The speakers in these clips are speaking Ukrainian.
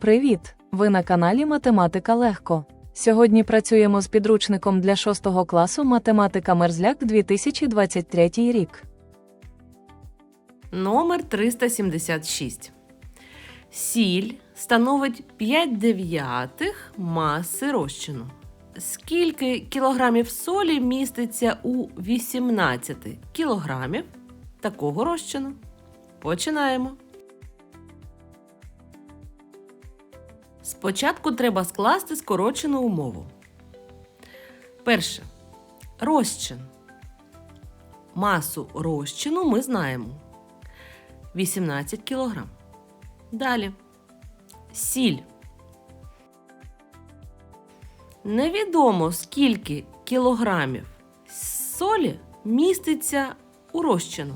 Привіт! Ви на каналі Математика Легко. Сьогодні працюємо з підручником для 6 класу Математика Мерзляк 2023 рік. Номер 376. Сіль становить 5 дев'ятих маси розчину. Скільки кілограмів солі міститься у 18 кілограмів такого розчину? Починаємо. Спочатку треба скласти скорочену умову. Перше. Розчин. Масу розчину ми знаємо. 18 кг. Далі. Сіль. Невідомо скільки кілограмів солі міститься у розчину.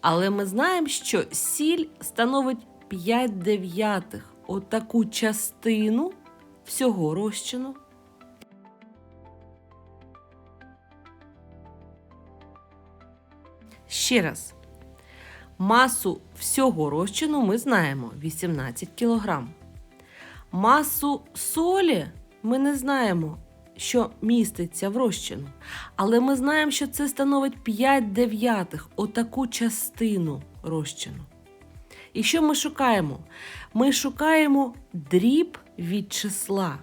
Але ми знаємо, що сіль становить 5 дев'ятих отаку частину всього розчину. Ще раз. Масу всього розчину ми знаємо 18 кг. Масу солі ми не знаємо, що міститься в розчину. Але ми знаємо, що це становить 5 дев'ятих отаку частину розчину. І що ми шукаємо? Ми шукаємо дріб від числа.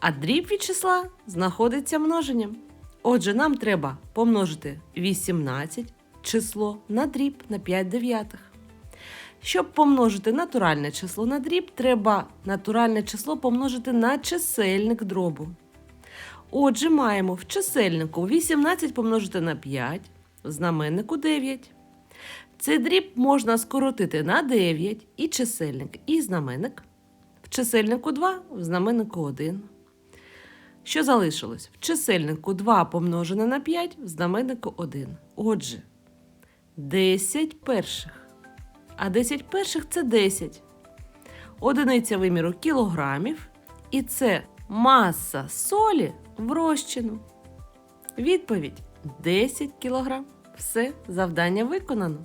А дріб від числа знаходиться множенням. Отже, нам треба помножити 18 число на дріб на 5 дев'ятих. Щоб помножити натуральне число на дріб, треба натуральне число помножити на чисельник дробу. Отже, маємо в чисельнику 18 помножити на 5, в знаменнику 9. Цей дріб можна скоротити на 9 і чисельник, і знаменник. В чисельнику 2, в знаменнику 1. Що залишилось? В чисельнику 2 помножене на 5, в знаменнику 1. Отже, 10 перших. А 10 перших це 10. Одиниця виміру кілограмів. І це маса солі в розчину. Відповідь 10 кілограм. Все, завдання виконано.